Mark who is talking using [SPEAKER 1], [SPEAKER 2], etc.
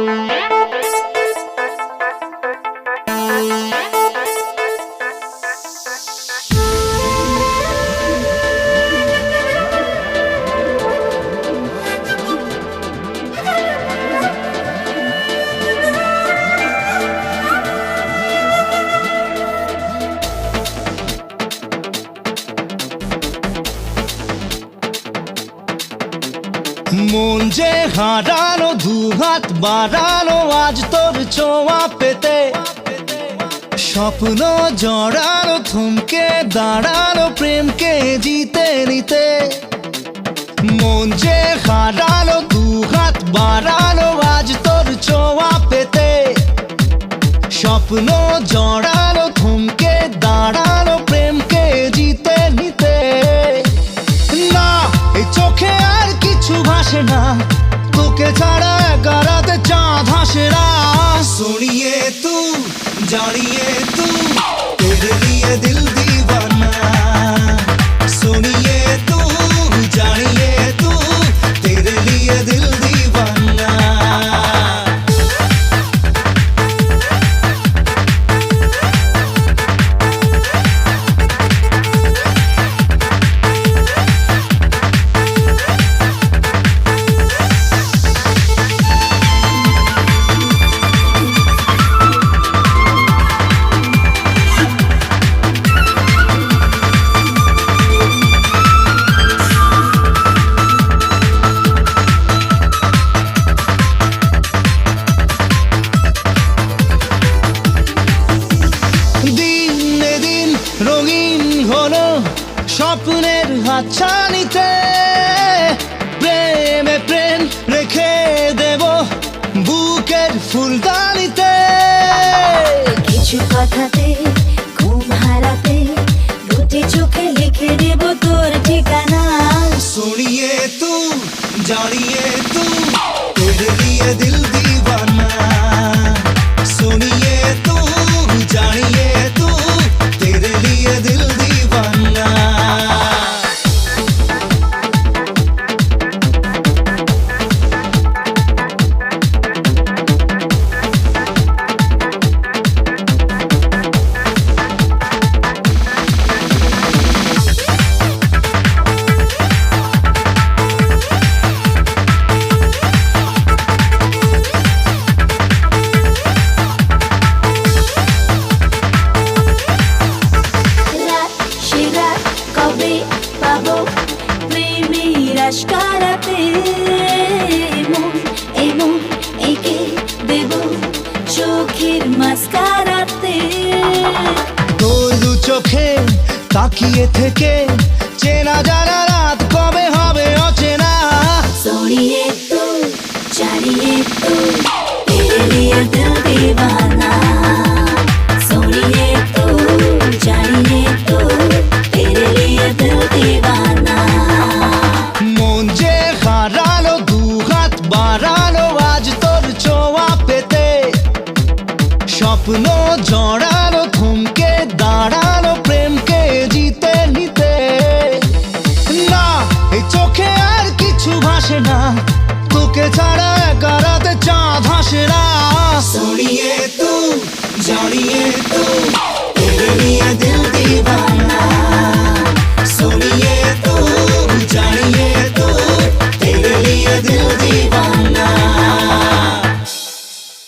[SPEAKER 1] Música মন যে হারানো দু হাত বাড়ানো আজ তোর ছোঁয়া পেতে। স্বপ্ন জড়ানো থমকে দাঁড়ানো প্রেমকে জিতে নিতে। মন যে হারানো দু হাত বাড়ানো আজ তোর ছোঁয়া পেতে। স্বপ্ন জড়ানো darling. স্বপ্নের হাতছানিতে প্রেমে প্রেম রেখে দেব বুকের ফুলদানিতে।
[SPEAKER 2] কিছু কথাতে ঘুম হারাতে দুটি চোখে লিখে দেব তোর ঠিকানা।
[SPEAKER 1] শুনিয়ে তু
[SPEAKER 2] জানিয়ে তু তেরে দিল দিয়ে বিশ্বাস করাতে মন এমন একে দেব চোখের মাস্কারাতে
[SPEAKER 1] তোর চোখে তাকিয়ে থেকে চেনা জানা রাত কবে হবে অচেনা? সরিয়ে তো চালিয়ে তো স্বপ্ন জড়ানো থমকে দাঁড়ানো প্রেমকে জিতে নিতে। না, এই চোখে আর কিছু ভাসে না। তোকে ছাড়া একা রাতে চাঁদ হাসে না। সরিয়ে তু জড়িয়ে তু